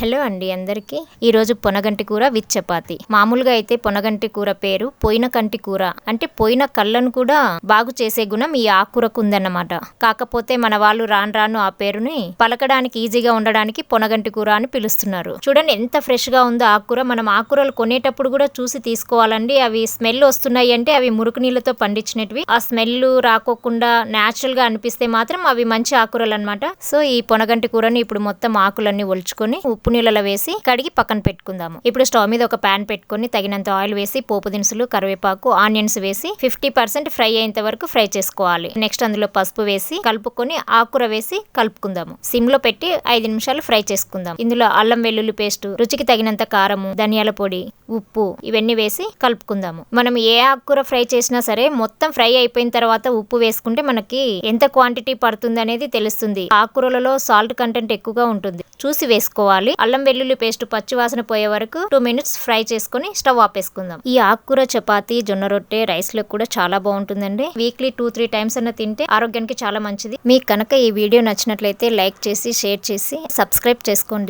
Hello అండి అందరికీ. ఈరోజు పొనగంటి కూర విత్ చపాతి. మామూలుగా అయితే పొనగంటి కూర పేరు పోయిన కంటి కూర. అంటే పోయిన కళ్ళను కూడా బాగు చేసే గుణం ఈ ఆకుకూరకు ఉందన్నమాట కాకపోతే మన వాళ్ళు రాను రాను ఆ పేరుని పలకడానికి ఈజీగా ఉండడానికి పొనగంటి కూర అని పిలుస్తున్నారు. చూడండి ఎంత ఫ్రెష్గా ఉందో ఆకుకూర మనం ఆకుకూరలు కొనేటప్పుడు కూడా చూసి తీసుకోవాలండి. అవి స్మెల్ వస్తున్నాయి అంటే అవి మురుకు నీళ్ళతో పండించినవి ఆ స్మెల్ రాకోకుండా న్యాచురల్గా అనిపిస్తే మాత్రం అవి మంచి ఆకుకూరలు అనమాట సో ఈ పొనగంటి కూరని ఇప్పుడు మొత్తం ఆకులన్నీ ఒలుచుకొని ఉప్పు నీళ్ళలో వేసి కడిగి పక్కన పెట్టుకుందాము. ఇప్పుడు స్టవ్ మీద ఒక ప్యాన్ పెట్టుకొని తగినంత ఆయిల్ వేసి పోపు దినుసులు కరివేపాకు ఆనియన్స్ వేసి ఫిఫ్టీ పర్సెంట్ ఫ్రై అయ్యేంత వరకు ఫ్రై చేసుకోవాలి. నెక్స్ట్ అందులో పసుపు వేసి కలుపుకొని ఆకుర వేసి కలుపుకుందాము. సిమ్లో పెట్టి ఐదు నిమిషాలు ఫ్రై చేసుకుందాం. ఇందులో అల్లం వెల్లుల్లి పేస్ట్ రుచికి తగినంత కారము ధనియాల పొడి ఉప్పు ఇవన్నీ వేసి కలుపుకుందాము. మనం ఏ ఆకుకూర ఫ్రై చేసినా సరే మొత్తం ఫ్రై అయిపోయిన తర్వాత ఉప్పు వేసుకుంటే మనకి ఎంత క్వాంటిటీ పడుతుంది అనేది తెలుస్తుంది. ఆకుకూరలలో సాల్ట్ కంటెంట్ ఎక్కువగా ఉంటుంది. చూసి వేసుకోవాలి. అల్లం వెల్లుల్లి పేస్ట్ పచ్చివాసన పోయే వరకు టూ మినిట్స్ ఫ్రై చేసుకుని స్టవ్ ఆపేసుకుందాం ఈ ఆకుకూర చపాతి జొన్న రొట్టె రైస్లో కూడా చాలా బాగుంటుందండి. వీక్లీ టూ త్రీ టైమ్స్ అన్న తింటే ఆరోగ్యానికి చాలా మంచిది. మీకు కనుక ఈ వీడియో నచ్చినట్లయితే లైక్ చేసి షేర్ చేసి సబ్స్క్రైబ్ చేసుకోండి.